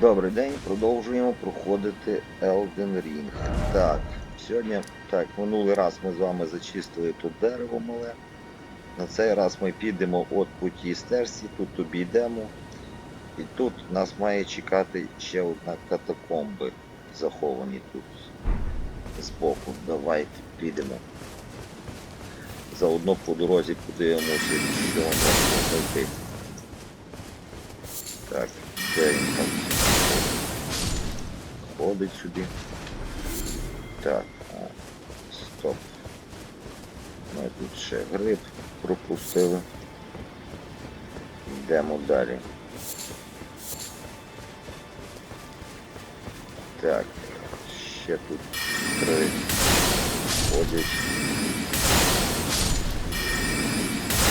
Добрий день, продовжуємо проходити Elden Ring. Так, сьогодні, так, минулий раз ми з вами зачистили тут дерево мале. На цей раз ми підемо от по тій стежці, тут обійдемо. І тут нас має чекати ще одна катакомби, заховані тут збоку. Давайте підемо. Заодно по дорозі подивимося, що можна знайти. Так, де він там? Ходить сюди. Так, стоп. Ми тут ще гриб пропустили. Йдемо далі. Так, ще тут три ходять.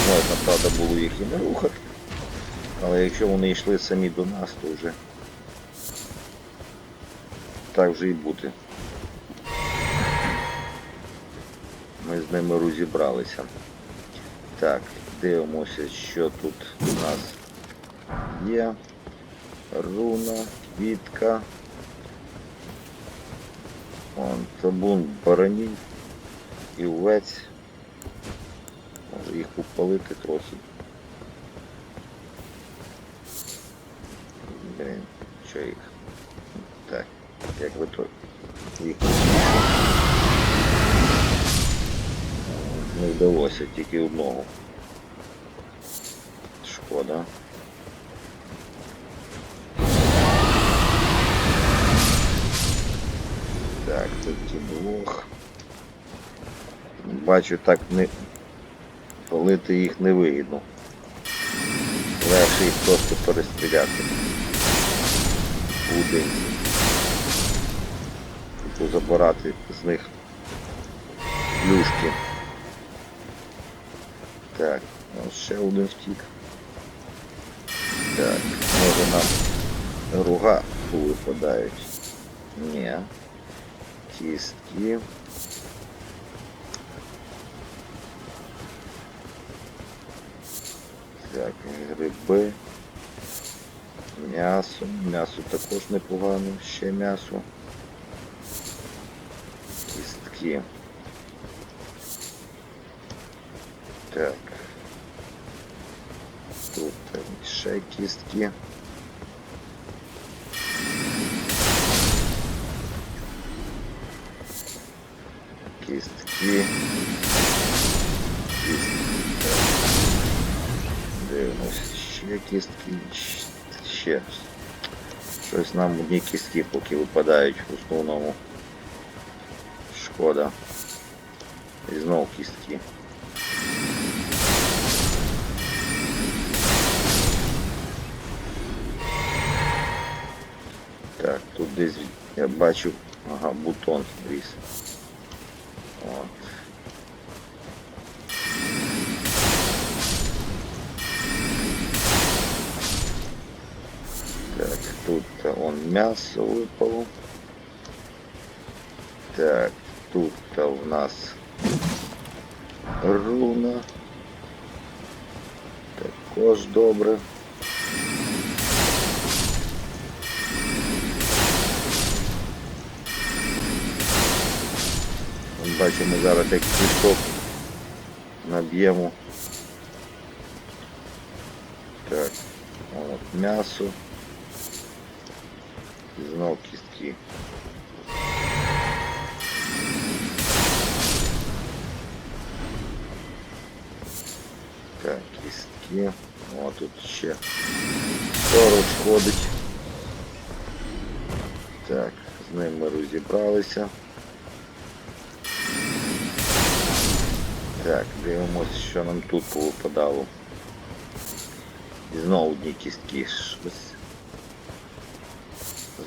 Можна, правда, було їх і не рухати. Але якщо вони йшли самі до нас, то вже так вже і бути. Ми з ними розібралися. Так, дивимося, що тут у нас є. Руна, квітка. Вон, табун баранів і овець. Може їх попалити трохи. Блін, що їх? Так, як ви то їх не вдалося тільки одного. Шкода. Так, тут ті двох. Бачу, так не палити їх не вигідно. Легше їх просто перестріляти. Один. Типу забирати з них плюшки. Так, ну ще один втік. Так, може нам руга випадають. Ні. Кістки. Так, гриби. М'ясо. М'ясо також непогано. Ще м'ясо. Кістки. Так. Тут ще кістки. Кістки. Кістки. Дивимося. Ще кістки. щ- Ще. Щось нам одні кістки поки випадають в основному. Шкода. І знову кістки. Так, тут десь я бачу, ага, бутон ріс. От. Так, тут а, вон м'ясо випало. Так, тут а, в нас руна. Також добре. Вон Бачимо зараз як кісток наб'ємо. Так, от м'ясо. І знов кістки. Кістки. О, тут ще сторож ходить. Так, з ним ми розібралися. Так, дивимося, що нам тут повипадало. І знову одні кістки. Щось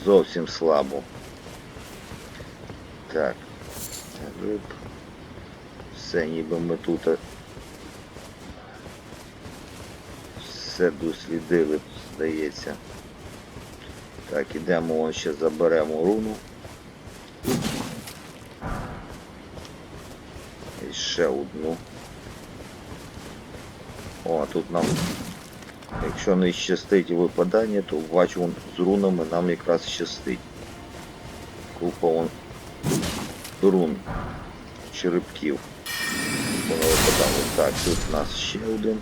зовсім слабо. Так. Все, ніби ми тут е, все дослідили, здається. Так, ідемо ще заберемо руну. І ще одну. О, тут нам Якщо не щастить випадання, то бачу з рунами нам якраз щастить. Купа вон рун черепків. Воно випадало. Так, тут у нас ще один.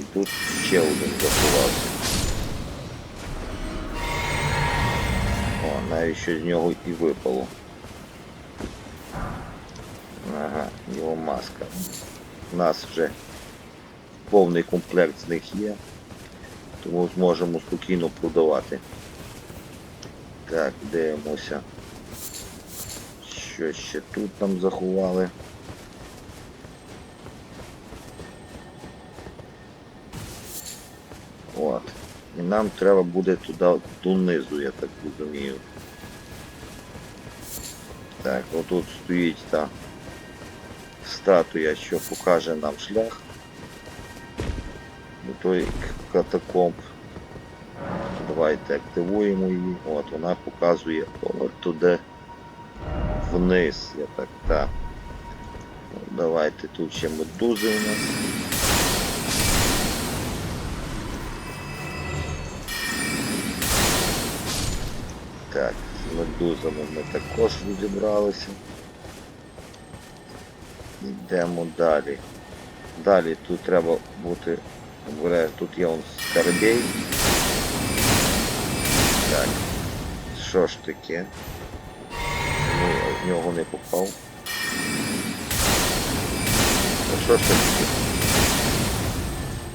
І тут ще один заховався. О, навіть що з нього і випало. Ага, його маска. У нас вже повний комплект з них є, тому зможемо спокійно продавати. Так, дивимося. Що ще тут нам заховали? От. І нам треба буде туди донизу, я так розумію. Так, отут стоїть та статуя, що покаже нам шлях до той катакомб. Давайте активуємо її. От вона показує от туди вниз. Я так. Ну, Давайте тут ще медузи у нас. Так, з медузами ми також розібралися. Йдемо далі. Далі тут треба бути. Тут є он скарбей. Так. Що ж таке? Ну, я в нього не попав. А що ж таке?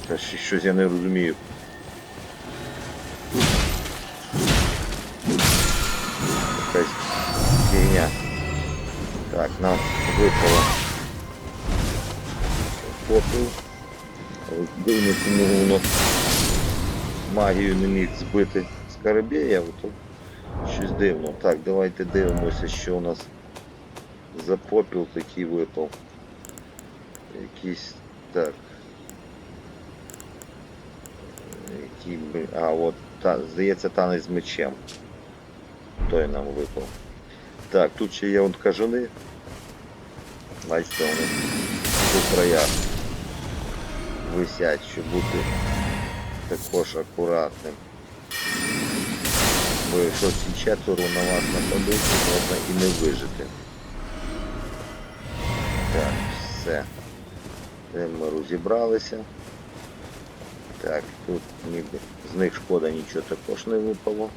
Та щось я не розумію. Так, нам випало попил. Дивно, чому воно магію не міг збити Скарабєя, то щось дивно. Так, давайте дивимося, що у нас за попіл такий випав. Якийсь так. Який. А, от, та, здається, танець з мечем. Той нам випав. Так, тут ще є от кажани. Бачите, вони по краях висять, щоб бути також акуратним. Бо якщо ці четверо на вас нападуть, можна і не вижити. Так, все. Ми розібралися. Так, тут ніби з них шкода нічого також не випало.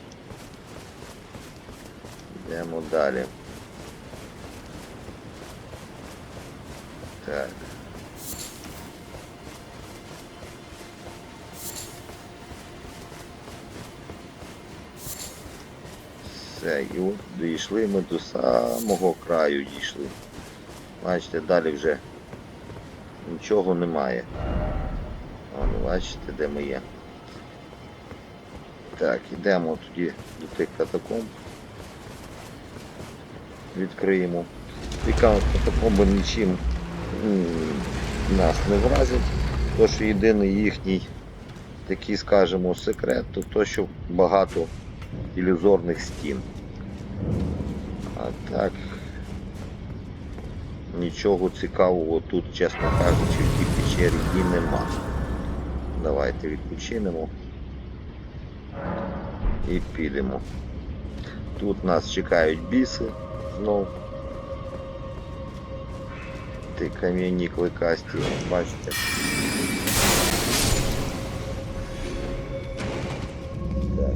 Йдемо далі. Так. Все, і от дійшли ми до самого краю дійшли. Бачите, далі вже нічого немає. Вон, бачите, де ми є. Так, йдемо тоді до тих катакомб. Відкриємо. Ці катакомби нічим нас не вразять. То, що єдиний їхній такий, скажімо, секрет, то то, що багато ілюзорних стін. А так нічого цікавого тут, чесно кажучи, в тій печері і нема. Давайте відпочинемо і підемо. Тут нас чекають біси знов. Ті кам'яні кликасті, бачите. Так,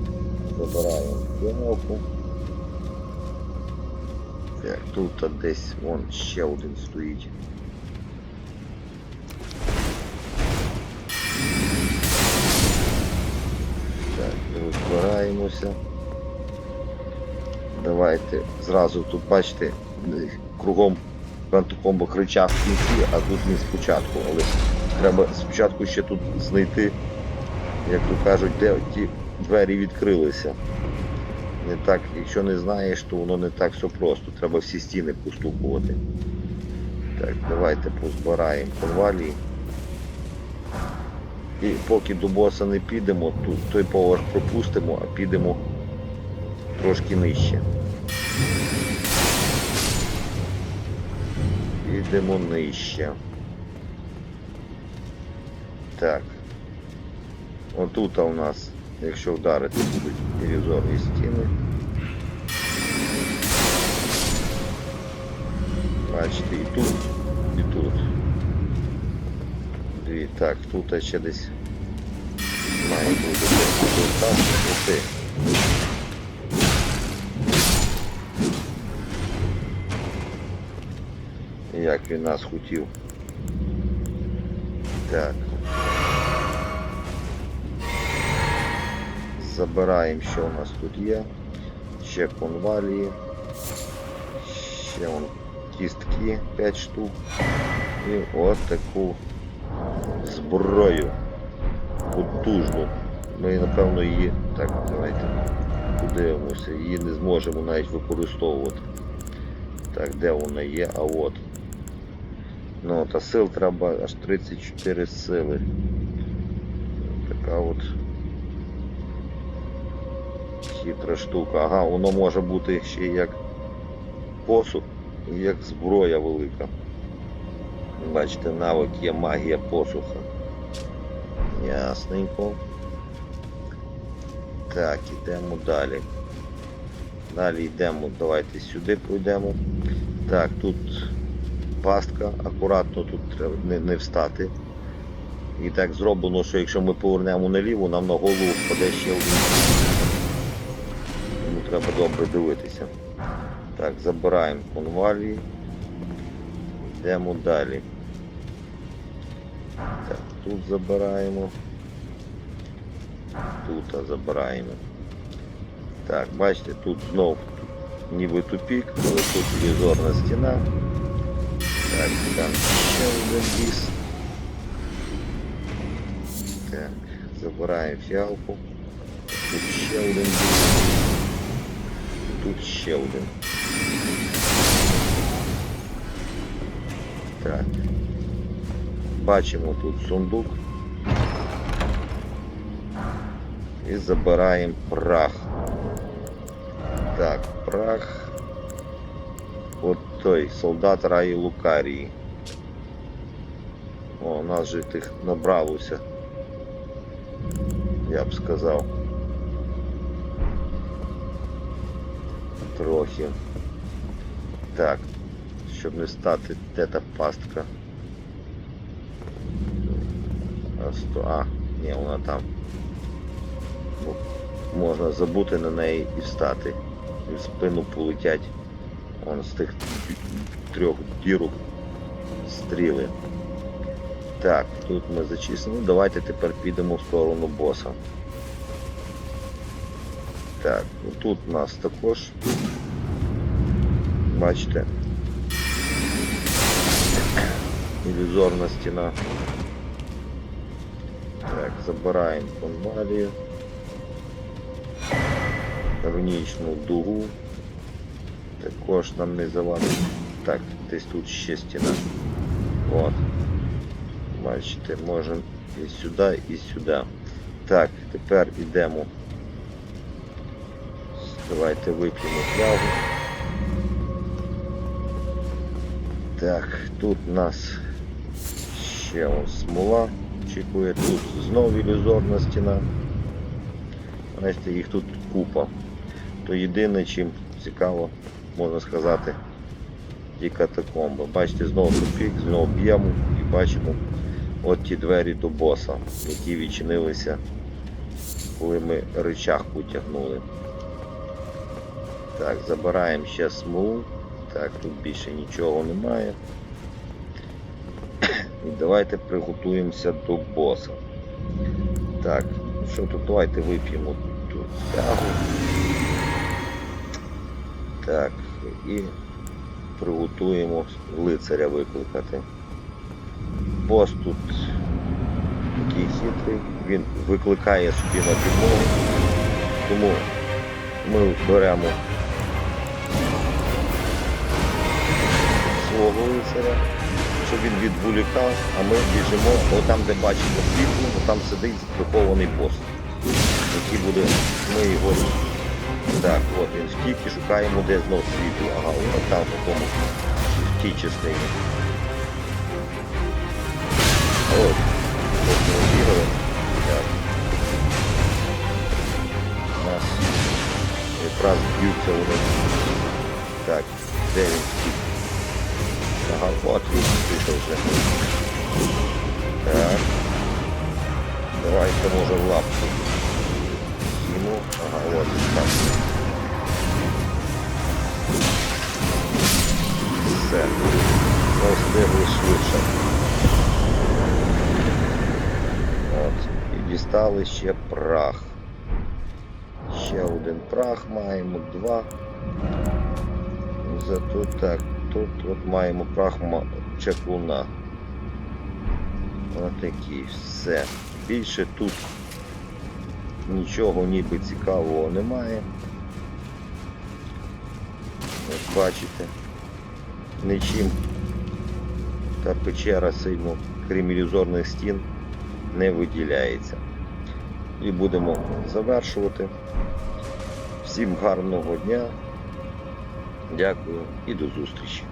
забираємо піновку. Так, тут десь вон ще один стоїть. Так, розбираємося. Давайте зразу тут бачите, кругом кантокомбо кричав в кінці, а тут не спочатку. Але треба спочатку ще тут знайти, як то кажуть, де ті двері відкрилися. Не так, якщо не знаєш, то воно не так все просто. Треба всі стіни постукувати. Так, давайте позбираємо конвалії. І поки до боса не підемо, тут той поверх пропустимо, а підемо трошки нижче. Підемо нижче. Так. Отут у нас, якщо вдарити, будуть ілюзорні стіни. Бачите, і тут, і тут. Дві. Так, тут ще десь має бути тут так, ти. Як він нас хотів. Так. Забираємо, що у нас тут є. Ще конвалії. Ще вон кістки 5 штук. І от таку зброю. Потужну. Ми напевно її... Так, давайте подивимося. Її не зможемо навіть використовувати. Так, де вона є? А от. Ну, та сил треба аж 34 сили. Така от хитра штука. Ага, воно може бути ще як посуд, як зброя велика. Бачите, навик є магія посуха. Ясненько. Так, ідемо далі. Далі йдемо, давайте сюди пройдемо. Так, тут пастка, акуратно тут треба не, не встати. І так зроблено, що якщо ми повернемо наліво, нам на голову впаде ще один. Тому треба добре дивитися. Так, забираємо конвалії. Йдемо далі. Так, тут забираємо. Тут забираємо. Так, бачите, тут знов ніби тупік, але тут ілюзорна стіна. Так, там ще один ліс. Так, забираємо фіалку. Тут ще один ліс. Тут ще один. Так. Бачимо тут сундук. І забираємо прах. Так, прах. Той солдат Раї Лукарії. О, у нас же тих набралося. Я б сказав. Трохи. Так, щоб не стати, де пастка. А, сто... а, ні, вона там. Можна забути на неї і встати. І в спину полетять. Вон з тих трьох дірок стріли. Так, тут ми зачислили. Давайте тепер підемо в сторону боса. Так, ну тут у нас також. Бачите. Ілюзорна стіна. Так, забираємо конвалію. Рунічну дугу. Також нам не завадить. Так, десь тут ще стіна. От. Бачите, можемо і сюди, і сюди. Так, тепер йдемо. Давайте вип'ємо флягу. Так, тут нас ще ось смола чекує, тут знову ілюзорна стіна. Бачите, їх тут купа. То єдине, чим цікаво, можна сказати, ті катакомби. Бачите, знову тупік, знову б'ємо і бачимо от ті двері до боса, які відчинилися, коли ми рычаг потягнули. Так, забираємо ще смолу. Так, тут більше нічого немає. І давайте приготуємося до боса. Так, ну що тут, давайте вип'ємо тут флягу. Так, і приготуємо лицаря викликати. Бос тут такий хитрий, він викликає собі на підмогу, тому ми беремо свого лицаря, щоб він відволікав, а ми біжимо, отам, де бачимо світло, там сидить прихований бос. Який буде, ми його. Так, от він втік і шукаємо, де знов світло. Ага, от там в такому в тій частині. От, от ми У нас б'ються вони. Так, де він втік? Ага, от він пішов вже. Так. Давайте може в лапку. Йому. Ага, от він так. Все. Ми встигли швидше. От. І дістали ще прах. Ще один прах маємо, два. Зато так, тут от маємо прах чаклуна. Отакий, все. Більше тут нічого ніби цікавого немає. Ось бачите, нічим та печера сильно, крім ілюзорних стін, не виділяється. І будемо завершувати. Всім гарного дня. Дякую і до зустрічі.